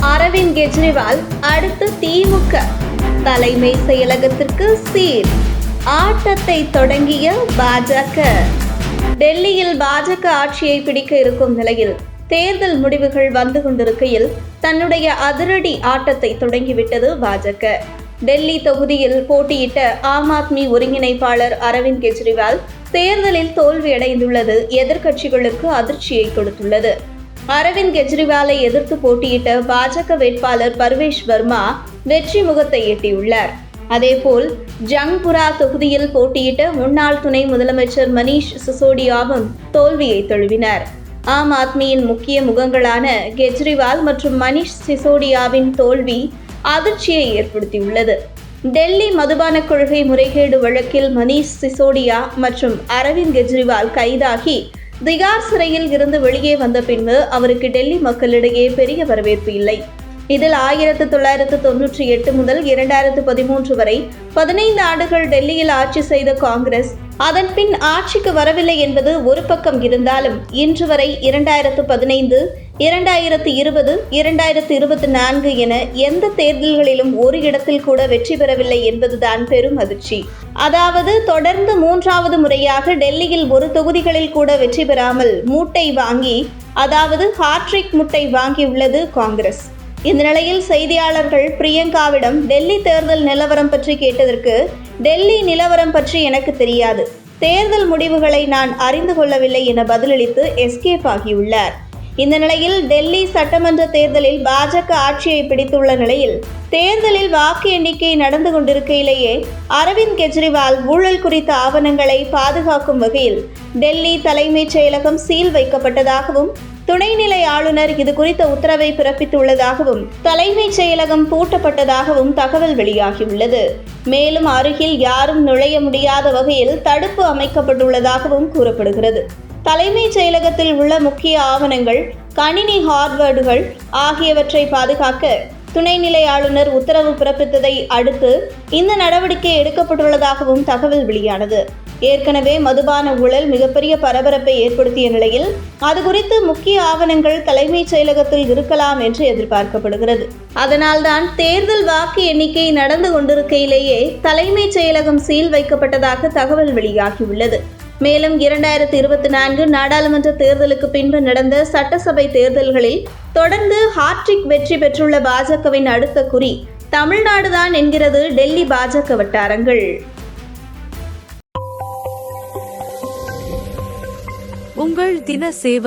அரவிந்த் கெஜ்ரிவால் அடுத்து திமுக. தலைமை செயலகத்திற்கு சீர். ஆட்டத்தை தொடங்கிய பாஜக. டெல்லியில் பாஜக ஆட்சியை பிடிக்க இருக்கும் நிலையில் தேர்தல் முடிவுகள் வந்து கொண்டிருக்கையில் தன்னுடைய அதிரடி ஆட்டத்தை தொடங்கிவிட்டது பாஜக. டெல்லி தொகுதியில் போட்டியிட்ட ஆம் ஆத்மி ஒருங்கிணைப்பாளர் அரவிந்த் கெஜ்ரிவால் தேர்தலில் தோல்வியடைந்துள்ளது எதிர்க்கட்சிகளுக்கு அதிர்ச்சியை கொடுத்துள்ளது. அரவிந்த் கெஜ்ரிவாலை எதிர்த்து போட்டியிட்ட பாஜக வேட்பாளர் பர்வேஷ் வர்மா வெற்றி முகத்தை எட்டியுள்ளார். அதேபோல் ஜங்புரா தொகுதியில் போட்டியிட்ட முன்னாள் துணை முதலமைச்சர் மணீஷ் சிசோடியாவும் தோல்வியை தழுவினர். ஆம் ஆத்மியின் முக்கிய முகங்களான கெஜ்ரிவால் மற்றும் மணீஷ் சிசோடியாவின் தோல்வி அதிர்ச்சியை ஏற்படுத்தியுள்ளது. டெல்லி மதுபான கொள்கை முறைகேடு வழக்கில் மணீஷ் சிசோடியா மற்றும் அரவிந்த் கெஜ்ரிவால் கைதாகி திகார் சிறையில் இருந்து வெளியே வந்த பின்பு அவருக்கு டெல்லி மக்களிடையே பெரிய வரவேற்பு இல்லை. இதில் ஆயிரத்து தொள்ளாயிரத்து தொன்னூற்றி எட்டு முதல் இரண்டாயிரத்து பதிமூன்று வரை பதினைந்து ஆண்டுகள் டெல்லியில் ஆட்சி செய்த காங்கிரஸ் அதன் பின் ஆட்சிக்கு வரவில்லை என்பது ஒரு பக்கம் இருந்தாலும் இன்று வரை இரண்டாயிரத்து பதினைந்து இரண்டாயிரத்து இருபது இரண்டாயிரத்து இருபத்தி நான்கு என எந்த தேர்தல்களிலும் ஒரு இடத்தில் கூட வெற்றி பெறவில்லை என்பதுதான் பெரும் அதிர்ச்சி. அதாவது தொடர்ந்து மூன்றாவது முறையாக டெல்லியில் ஒரு தொகுதிகளில் கூட வெற்றி பெறாமல் மூட்டை வாங்கி அதாவது ஹாட்ரிக் முட்டை வாங்கியுள்ளது காங்கிரஸ். இந்த நிலையில் செய்தியாளர்கள் பிரியங்காவிடம் டெல்லி தேர்தல் நிலவரம் பற்றி கேட்டதற்கு டெல்லி நிலவரம் பற்றி எனக்கு தெரியாது. தேர்தல் முடிவுகளை நான் அறிந்து கொள்ளவில்லை என பதிலளித்து எஸ்கேப் ஆகியுள்ளார் இந்த நிலையில் டெல்லி சட்டமன்ற தேர்தலில் பாஜக ஆட்சியை பிடித்துள்ள நிலையில் தேர்தலில் வாக்கு எண்ணிக்கை நடந்து கொண்டிருக்கையிலேயே அரவிந்த் கெஜ்ரிவால் ஊழல் குறித்த ஆவணங்களை பாதுகாக்கும் வகையில் டெல்லி தலைமைச் செயலகம் சீல் வைக்கப்பட்டதாகவும் துணைநிலை ஆளுநர் இது குறித்த உத்தரவை பிறப்பித்துள்ளதாகவும் தலைமைச் செயலகம் பூட்டப்பட்டதாகவும் தகவல் வெளியாகியுள்ளது. மேலும் அருகில் யாரும் நுழைய முடியாத வகையில் தடுப்பு அமைக்கப்பட்டுள்ளதாகவும் கூறப்படுகிறது. தலைமைச் செயலகத்தில் உள்ள முக்கிய ஆவணங்கள் கணினி ஹார்ட்வேர்டுகள் ஆகியவற்றை பாதுகாக்க துணைநிலை ஆளுநர் உத்தரவு பிறப்பித்ததை அடுத்து இந்த நடவடிக்கை எடுக்கப்பட்டுள்ளதாகவும் தகவல் வெளியானது. ஏற்கனவே மதுபான ஊழல் மிகப்பெரிய பரபரப்பை ஏற்படுத்திய நிலையில் அது குறித்து முக்கிய ஆவணங்கள் தலைமைச் செயலகத்தில் இருக்கலாம் என்று எதிர்பார்க்கப்படுகிறது. அதனால்தான் தேர்தல் வாக்கு எண்ணிக்கை நடந்து கொண்டிருக்கையிலேயே தலைமைச் செயலகம் சீல் வைக்கப்பட்டதாக தகவல் வெளியாகியுள்ளது. மேலும் இரண்டாயிரத்தி இருபத்தி நான்கு நாடாளுமன்ற தேர்தலுக்கு பின்பு நடந்த சட்டசபை தேர்தல்களில் தொடர்ந்து ஹாட்ரிக் வெற்றி பெற்றுள்ள பாஜகவின் அடுத்த குறி தமிழ்நாடுதான் என்கிறது டெல்லி பாஜக வட்டாரங்கள். உங்கள் தின சேவல்